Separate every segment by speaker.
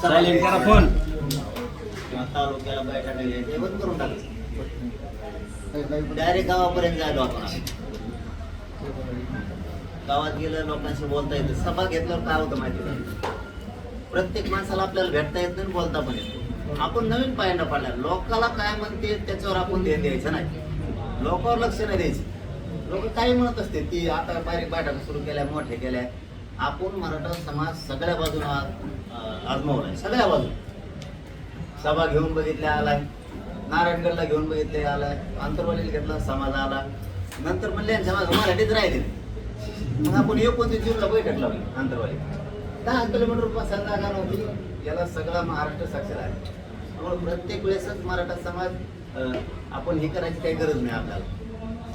Speaker 1: Silent करा phone
Speaker 2: तालुक्याला हे बंद करून डायरेक्ट गावापर्यंत जायलो आपण. गावात गेलं लोकांशी बोलता येतं. सभा घेतल्यावर काय होतं माहिती प्रत्येक माणसाला आपल्याला भेटता येत नाही बोलता पण येत आपण नवीन पायांना पाडला लोकाला काय म्हणते त्याच्यावर आपण ध्यान द्यायचं नाही. लोकांवर लक्ष नाही द्यायचं. लोक काही म्हणत असते ती आता बारीक बैठक सुरू केल्या मोठ्या केल्या. आपण मराठा समाज सगळ्या बाजूला आजमावलाय. सगळ्या बाजू सभा घेऊन बघितल्या आलाय. नारायणगडला घेऊन बघितले आलाय. आंतरवालीला घेतला समाज आला. नंतर म्हणले समाज मराठीत राहिले. मग आपण एकोणतीस जूनला बैठक लावली आंतरवाली दहा किलोमीटरपासून जागा नव्हती. याला सगळा महाराष्ट्र साक्षर आहे. त्यामुळे प्रत्येक वेळेसच मराठा समाज आपण हे करायची काही गरज नाही आपल्याला.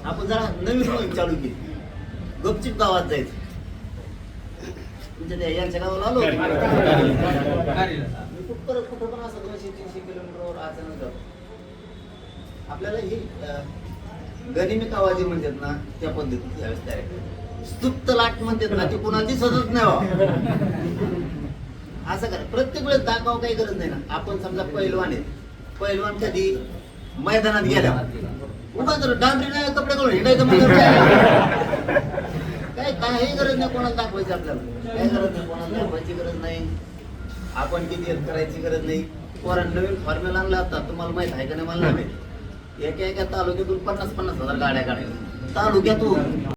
Speaker 2: आपण जरा नवीन मोहीम चालू केली गपचिप गावात जायचं. तुमच्या त्या यांच्या गावाला आलो खूप मी कुठं कुठं पण असं दोनशे तीनशे किलोमीटरवर अचानक जातो. आपल्याला ही गनिमी आवाजी म्हणतात ना त्या पद्धतीत यावेळेस तयार स्तुप्त लाट म्हणतात ना ती कुणाची सजत नाही हो. असं करा. प्रत्येक वेळेस दाखव काही गरज नाही ना. आपण समजा पैलवान आहे पैलवान कधी मैदानात गेल्या उभा तर नाही कपडे करून हिंडायचं म्हणजे काय? काही गरज नाही कोणाला दाखवायची आपल्याला. काही गरज नाही कोणाला दाखवायची गरज नाही. आपण किती हेल्प करायची गरज नाही. पोरांना नवीन फॉर्म्युला आणला आता तुम्हाला माहीत आहे का नाही मला नाही एका एका तालुक्यातून पन्नास पन्नास हजार गाड्या काढायच्या. तालुक्यातून.